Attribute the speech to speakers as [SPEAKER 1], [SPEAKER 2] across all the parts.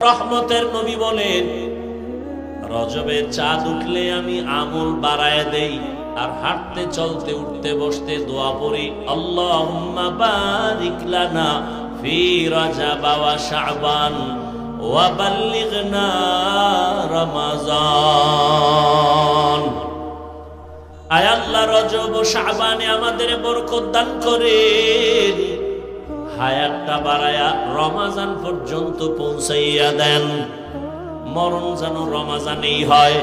[SPEAKER 1] রহমতের নবী বলেন রজবে চাঁদ উঠলে আমি আমল বাড়ায় দেই আর হাঁটতে চলতে উঠতে বসতে দোয়া পড়ি। আল্লাহুম্মা বারিক লানা ফি রাজাব ওয়া শাবান ওয়া আল্লাহ রজব ও শাবানে আমাদের বরকত দান করেন। হায়াতটা বাড়ায়া রমাজান পর্যন্ত পৌঁছাইয়া দেন। মরণ যেন রমাজানেই হয়,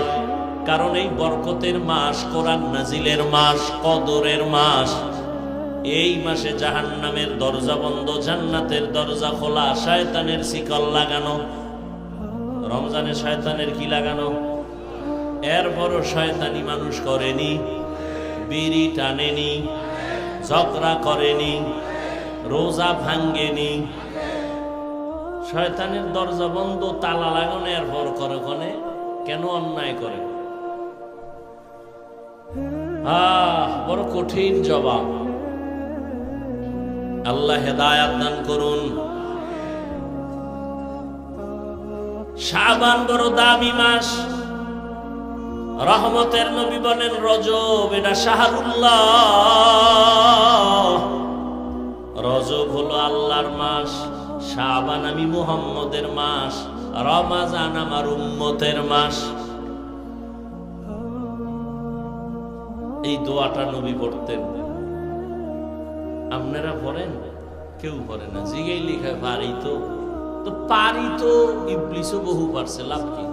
[SPEAKER 1] কারণ এই বরকতের মাস, কোরআন নাজিলের মাস, কদরের মাস। এই মাসে জাহান্নামের দরজা বন্ধ, জান্নাতের দরজা খোলা, শয়তানের শিকল লাগানো। রমজানে শয়তানের কি লাগানো? এরপরও শয়তানি মানুষ করেনি, বিড়ি টানেনি, ঝগড়া করেনি। রোজা ভাঙ্গেনি। শয়তানের দরজা বন্ধ, তালা লাগানো, এরপর করে কনে কেন অন্যায় করে? বড় কঠিন জবাব। আল্লাহ হেদায়াত দান করুন। শাবান বড় দামি মাস। রহমতের নবী বলেন, রজব, এটা শাহরুল্লাহ। রজব হলো আল্লাহর মাস, শাবান আমি মুহাম্মদের মাস, রমাজান আমার উম্মতের মাস। এই দোয়াটা নবী পড়তেন। আপনারা পড়েন? কেউ পড়ে না। জিগেই লিখে পারি তো। তো পারি তো, ইবলিসও বহু পারছে, লাভ কি?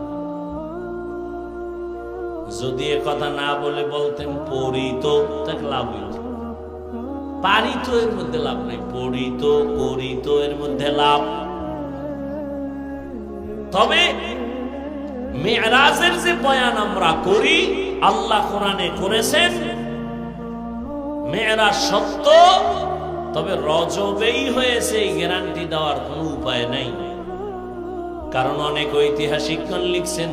[SPEAKER 1] যদি এ কথা না বলে বলতেন, পড়ি তো, তাকে লাভ হইত পারি তো এর মধ্যে লাভ নাই পড়ি তো করি তো এর মধ্যে লাভ। তবে মেয়েরাজের যে বয়ান আমরা করি, আল্লাহ কোরআনে করেছেন মেয়েরা সত্য, তবে রজবেই হয়েছে এই গ্যারান্টি দেওয়ার কোনো উপায় নাই। কারণ অনেক ঐতিহাসিকগণ লিখছেন,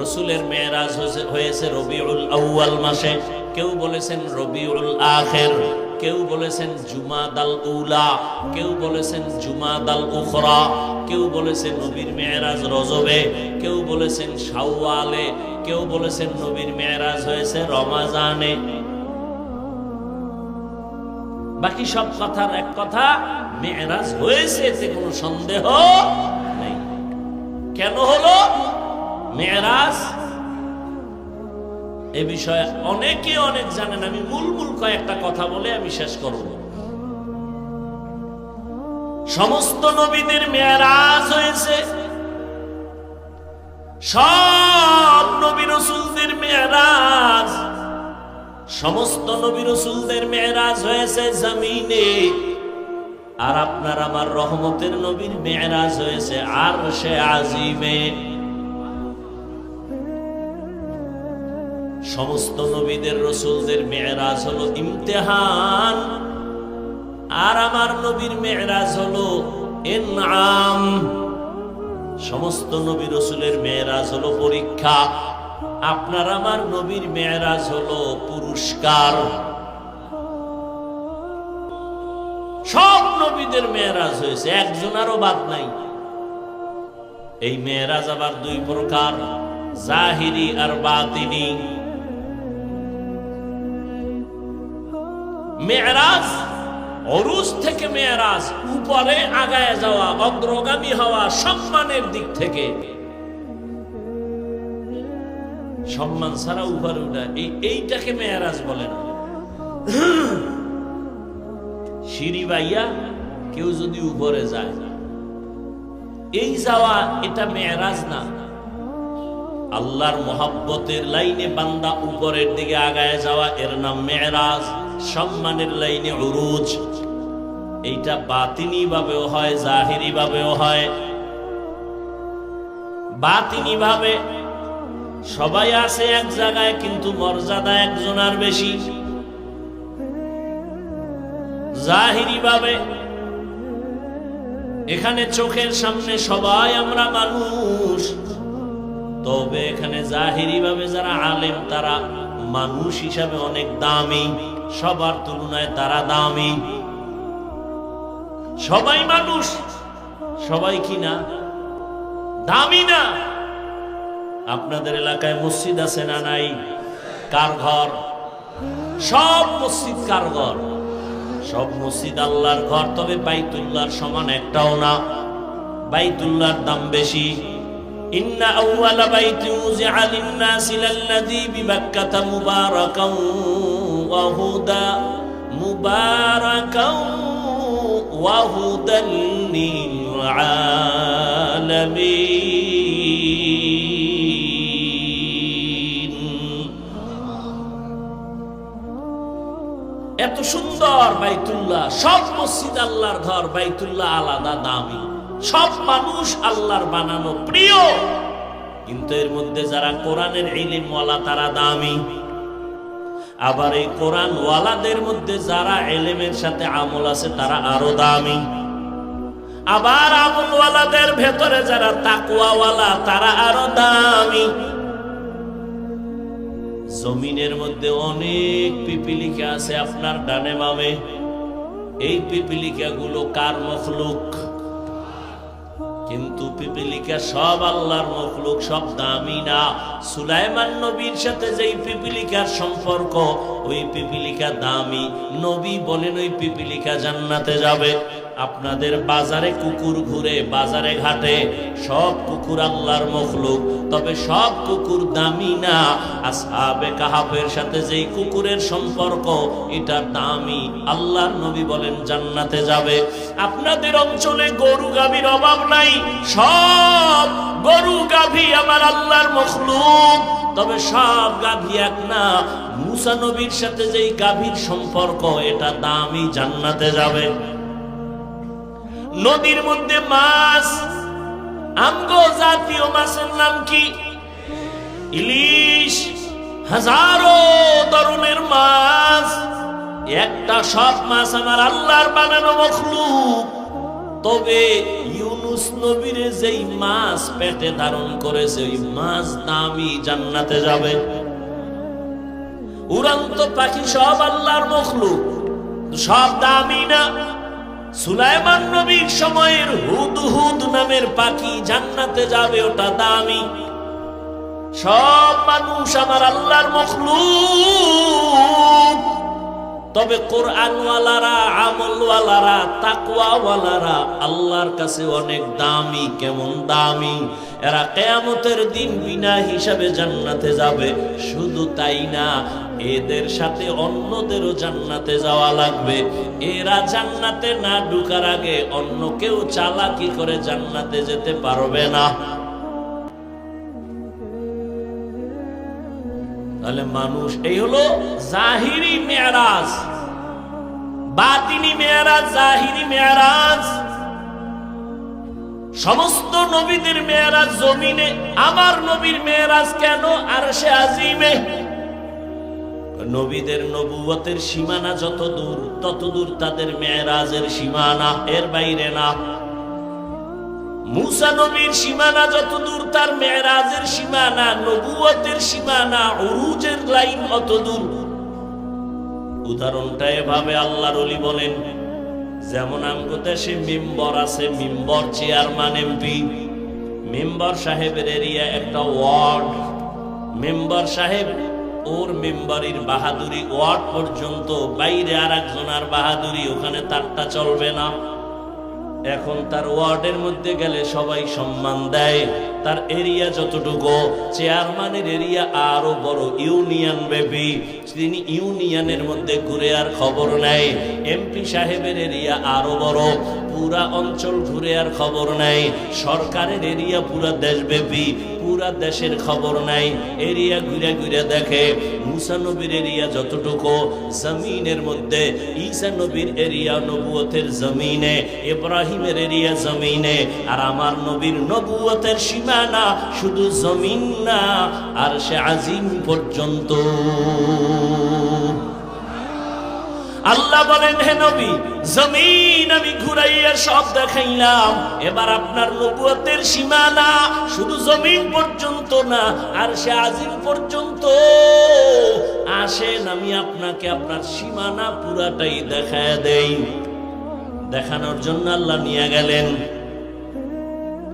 [SPEAKER 1] রসুলের মেয়েরাজ হয়েছে রবিউল আউয়াল মাসে। কেউ বলেছেন রবিউল আখের। কেউ বলেছেন জুমা দাল উলা, কেউ বলেছেন জুমা দাল উখরা, কেউ বলেছেন নবীর মেয়েরাজ রজবে, কেউ বলেছেন শাওয়ালে, কেউ বলেছেন নবীর মেয়েরাজ হয়েছে রমাজানে। বাকি সব কথার এক কথা, মেয়েরাজ হয়েছে, এতে কোনো সন্দেহ নেই। কেন হলো? মেয়েরাজ এ বিষয়ে অনেকে অনেক জানেন। আমি মূল মূল কয়েকটা কথা বলে আমি শেষ করব। সমস্ত নবীদের মেয়েরাজ হয়েছে। সব নবী রসুলদের মেয়েরাজ। সমস্ত নবী রসুলদের মেয়েরাজ হয়েছে জমিনে। আর আপনার আমার রহমতের নবীর মেয়েরাজ হয়েছে আর সে আজিমে। সমস্ত নবীদের, রসুলদের মেয়েরাজ হলো ইমতেহান। আর আমার নবীর মেয়েরাজ হলো এনআম। সমস্ত নবী, রসুলের মেয়েরাজ হলো পরীক্ষা। আপনার আমার নবীর মেয়েরাজ হলো পুরস্কার। সব নবীদের মেয়েরাজ হয়েছে একজনারও বাদ নাই। এই মেয়েরাজ আবার দুই প্রকার, জাহিরি আর বাতিনি। মেয়েরাজ, অরুজ থেকে মেয়েরাজ, উপরে আগায় যাওয়া, অগ্রগামী হওয়া, সম্মানের দিক থেকে। সম্মান ছাড়া উপরে উঠা এই এইটাকে মেয়েরাজ বলে না। সিঁড়ি বাইয়া কেউ যদি উপরে যায়, এই যাওয়া এটা মেয়েরাজ না। আল্লাহর মোহাব্বতের লাইনে বান্দা উপরের দিকে আগায় যাওয়া, এর নাম মেয়েরাজ। সম্মানের লাইনে উরুজ। এইটা বাতিনি ভাবেও হয় জাহিরি ভাবেও হয়। বাতিনি ভাবে সবাই আছে এক জায়গায়, কিন্তু মর্যাদা একজনার বেশি। জাহিরি ভাবে এখানে চোখের সামনে সবাই আমরা মানুষ, তবে এখানে জাহিরি ভাবে যারা আলেম, তারা মানুষ হিসাবে অনেক দামি, সবার তুলনায় তারা দামি। সবাই মানুষ, সবাই কি না? দামি না। আপনাদের এলাকায় মসজিদ আছে না নাই? কার ঘর সব মসজিদ কার ঘর সব মসজিদ আল্লাহর ঘর, তবে বাইতুল্লাহর সমান একটাও না। বাইতুল্লাহর দাম বেশি। আউওয়ালা বাইতি উযিআ লিন-নাসি লাল্লাযী বিবাক্কাতা মুবারাকান ওয়া হুদা মুবারাকান ওয়া হুদাল এত সুন্দর বাইতুল্লাহ, সব মসজিদ আল্লাহর ঘর বাইতুল্লাহ আলাদা, দামি। সব মানুষ আল্লাহর বানানো প্রিয়। কিন্তু এর মধ্যে যারা কোরআনের ইলিম ওয়ালা তারা দামি। আবার এই কোরআন ওয়ালাদের মধ্যে যারা এলেমের সাথে আমল আছে, তারা আরও দামি। আবার আমল ওয়ালাদের ভেতরে যারা তাকুয়াওয়ালা তারা আরও দামি। জমিনের মধ্যে অনেক পিপিলিকা আছে আপনার ডানে মামে এই পিপিলিকা গুলো কার মখলুক? কিন্তু পিপিলিকা সব আল্লাহর মখলুক, সব দামি না। সুলাইমান নবীর সাথে যেই পিপিলিকার সম্পর্ক, ওই পিপিলিকা দামি। নবী বলেন ওই পিপিলিকা জান্নাতে যাবে। আপনাদের বাজারে কুকুর ঘুরে, বাজারে ঘাটে, সব কুকুর আল্লাহর মখলুক। তবে সব কুকুর দামি না। আসহাবে কাহাবের সাথে যেই কুকুরের সম্পর্ক এটা দামি আল্লাহর নবী বলেন জান্নাতে যাবে। আপনাদের অঞ্চলে গরু গাভীর অভাব নাই। সব গরু গাভী আমার আল্লাহর মখলুক। তবে সব গাভী এক না। মুসা নবীর সাথে যেই গাভীর সম্পর্ক এটা দামি জান্নাতে যাবে। নদীর মধ্যে মাছ। আমগো জাতীয় মাছের নাম কি? ইলিশ। হাজারো ধরনের মাছ। একটা সব মাছ আমার আল্লাহর বানানো মখলুক। তবে ইউনুস নবীর যেই মাছ পেটে ধারণ করেছে, ওই মাছ দামি জান্নাতে যাবে। উড়ান্ত পাখি সব আল্লাহর মখলুক। সব দামি না। সুলাইমান নবীর সময়ের হুদ হুদ নামের পাখি জান্নাতে যাবে, ওটা দামি। সব মানুষ আমার আল্লাহর মখলুক। তবে কোরআনওয়ালারা, আমলওয়ালারা, তাকওয়াওয়ালারা আল্লাহর কাছে অনেক দামি, কেমন দামি। এরা কেয়ামতের দিন বিনা হিসাবে জান্নাতে যাবে, শুধু তাই না, এদের সাথে অন্যদেরও জান্নাতে যাওয়া লাগবে। এরা জান্নাতে না ঢুকার আগে অন্য কেউ চালাকি করে জান্নাতে যেতে পারবে না। তাহলে মানুষ, এই হলো জাহিরি মেয়ারাজ। বাতিনি মেয়ারাজ, জাহিরি মেয়ারাজ। সমস্ত নবীদের মেয়ারাজ জমিনে, আমার নবীর মেয়ারাজ কেন আর সে আজিমে? নবীদের নবুয়তের সীমানা যত দূর, তত দূর তাদের মেয়ারাজের সীমানা, এর বাইরে না। মুসা নবীর সীমানা যত দূর তার মেয়েরাজের সীমানা নবুয়তের সীমানা, উরুজের লাইন অত দূর উদাহরণটা এভাবে আল্লাহর অলি বলেন, যেমন আমগো দেশে মেম্বর আছে, মেম্বর চেয়ারম্যান এমপি, মেম্বার সাহেবের এরিয়া একটা ওয়ার্ড। মেম্বার সাহেব ওর মেম্বারির বাহাদুরি ওয়ার্ড পর্যন্ত, বাইরে আর একজনের বাহাদুরি, ওখানে তারটা চলবে না। এখন তার ওয়ার্ডের মধ্যে গেলে সবাই সম্মান দেয়। তার এরিয়া যতটুকু, চেয়ারম্যানের এরিয়া আরও বড়, ইউনিয়ন বেবি তিনি ইউনিয়নের মধ্যে ঘুরে আর খবর নেয়। এমপি সাহেবের এরিয়া আরও বড়, পুরা অঞ্চল ঘুরে আর খবর নাই সরকারের এরিয়া পুরা দেশব্যাপী, পুরা দেশের খবর নাই এরিয়া ঘুরে ঘুরে দেখে। মুসা নবীর এরিয়া যতটুকু, জমিনের মধ্যে। ঈসা নবীর এরিয়া নবুয়তের জমিনে, ইব্রাহিমের এরিয়া জমিনে। আর আমার নবীর নবুয়তের শুধু জমিন না আর সে আজিম পর্যন্ত। আল্লাহ বলেন, হে নবী, জমিন আমি সব দেখাইলাম। এবার আপনার শুধু জমিন পর্যন্ত না আর সে আজিম পর্যন্ত। আসেন, আমি আপনাকে আপনার সীমানা পুরাটাই দেখায় দেই। দেখানোর জন্য আল্লাহ নিয়ে গেলেন।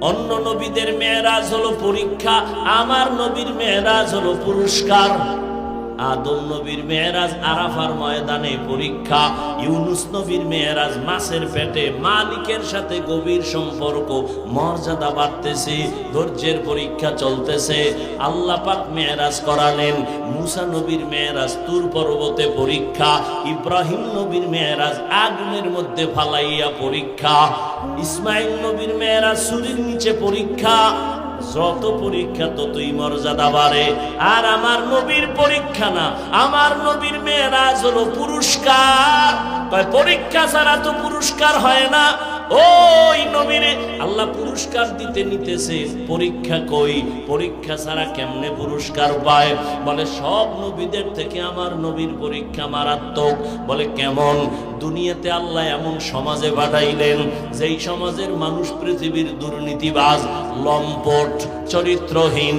[SPEAKER 1] অন্য নবীদের মেয়েরাজ হলো পরীক্ষা আমার নবীর মেয়েরাজ হলো পুরস্কার। আদম নবীর মেয়েরাজ আরাফার ময়দানে পরীক্ষা, ইউনুস নবীর মেয়েরাজ মাছের পেটে, মালিকের সাথে গভীর সম্পর্ক, মর্যাদা বাড়তেছে, ধৈর্যের পরীক্ষা চলতেছে। আল্লাহ পাক মেয়েরাজ করালেন, মুসা নবীর মেয়েরাজ তুর পর্বতে পরীক্ষা, ইব্রাহিম নবীর মেয়েরাজ আগুনের মধ্যে ফালাইয়া পরীক্ষা ইসমাইল নবীর মেয়েরাজ সুরির নিচে পরীক্ষা। যত পরীক্ষা ততই মর্যাদা বাড়ে। আর আমার নবীর পরীক্ষা না, আমার নবীর মেয়েরাজ হলো পুরস্কার। পরীক্ষা ছাড়া তো পুরস্কার হয় না। আল্লাহ পুরস্কার দিতে নিতেছে। পরীক্ষা কই? পরীক্ষা ছাড়া কেমনে পুরস্কার পায়? বলে, সব নবীদের থেকে আমার নবীর পরীক্ষা মারাত্মক। বলে, কেমন? দুনিয়াতে আল্লাহ এমন সমাজে পাঠাইলেন, যেই সমাজের মানুষ পৃথিবীর দুর্নীতিবাজ, লম্পট চরিত্রহীন,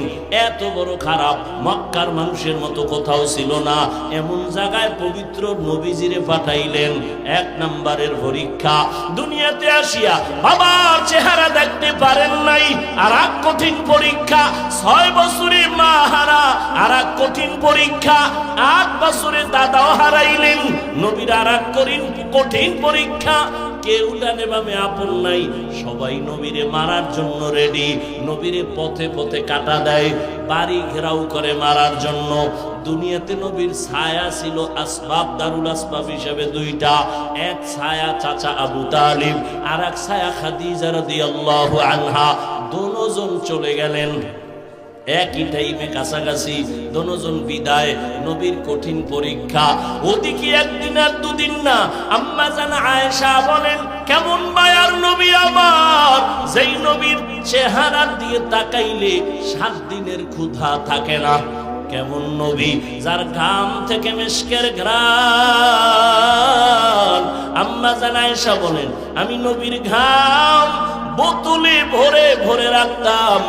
[SPEAKER 1] এত বড় খারাপ, মক্কার মানুষের মতো কোথাও ছিল না। এমন জায়গায় পবিত্র নবীজিরে পাঠাইলেন, এক নম্বরের পরীক্ষা। দুনিয়াতে আসিয়া বাবার চেহারা দেখতে পারেন নাই আর এক কঠিন পরীক্ষা। ছয় বছরে মা হারা আর এক কঠিন পরীক্ষা। আট বছরে দাদাও হারাইলেন, নবীর আর এক কঠিন কঠিন পরীক্ষা। কেউ ডানে বামে আপন নাই। সবাই নবীরে মারার জন্য রেডি নবীরে পথে পথে কাটা দেয়, বাড়ি ঘেরাও করে মারার জন্য। দুনিয়াতে নবীর ছায়া ছিল আসবাব, দারুল আসবাব হিসেবে দুইটা। এক ছায়া চাচা আবু তালিব আর এক ছায়া খাদিজা রাদিয়াল্লাহু আনহা। দোনোজন চলে গেলেন। একই টাইমে কাছাকাছি দনোজন বিদায়, নবীর কঠিন পরীক্ষা। ওদিকে একদিন আর দুদিন না, আম্মা জানা আয়েশা বলেন, কেমন মায়ার নবী আমার? যেই নবীর চেহারার দিয়ে তাকাইলে সাত দিনের ক্ষুধা থাকে না। কেমন নবী যার ঘাম থেকে মেশকের ঘ্রাণ। আম্মা আয়েশা বলেন, আমি নবীর ঘাম বোতলে ভরে ভরে রাখতাম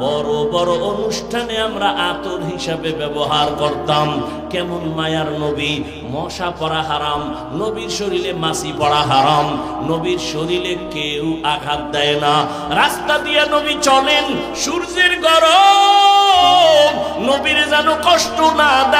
[SPEAKER 1] বড় বড় অনুষ্ঠানে আমরা আতর হিসাবে ব্যবহার করতাম। কেমন মায়ার নবী, মশা পড়া হারাম, নবীর শরীরে মাসি পড়া হারাম, নবীর শরীরে কেউ আঘাত দেয় না। রাস্তা দিয়ে নবী চলেন, সূর্যের গরম, নবীর যেন কষ্ট না দেয়।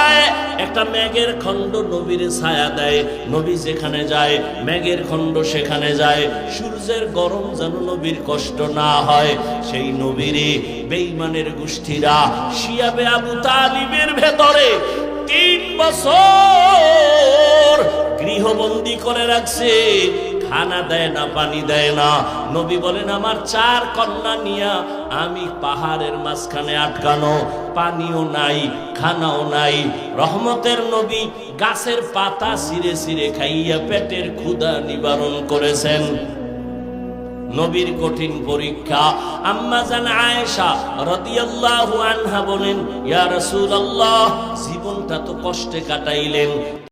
[SPEAKER 1] একটা ম্যাগের খণ্ড নবীর ছায়া দেয়। নবী যেখানে যায় ম্যাগের খণ্ড সেখানে যায়। সূর্যের গরম যেন নবীর কষ্ট না হয়। সেই নবীরে বেইমানের গোষ্ঠীরা শিয়াবে আবু তালিবের ভেতরে তিন বছর গৃহবন্দী করে রাখছে। খানা দেয় না, পানি দেয় না। নবী বলেন, আমার চার কন্যা নিয়া আমি পাহাড়ের মাঝখানে আটকানো, পানিও নাই, খানাও নাই। রহমতের নবী গাছের পাতা সিরে সিরে খাইয়া পেটের ক্ষুধা নিবারণ করেছেন। নবীর কঠিন পরীক্ষা। আম্মা জান আয়েশা রাদিয়াল্লাহু আনহা বলেন, ইয়া রাসূলুল্লাহ, জীবনটা তো কষ্টে কাটাইলেন।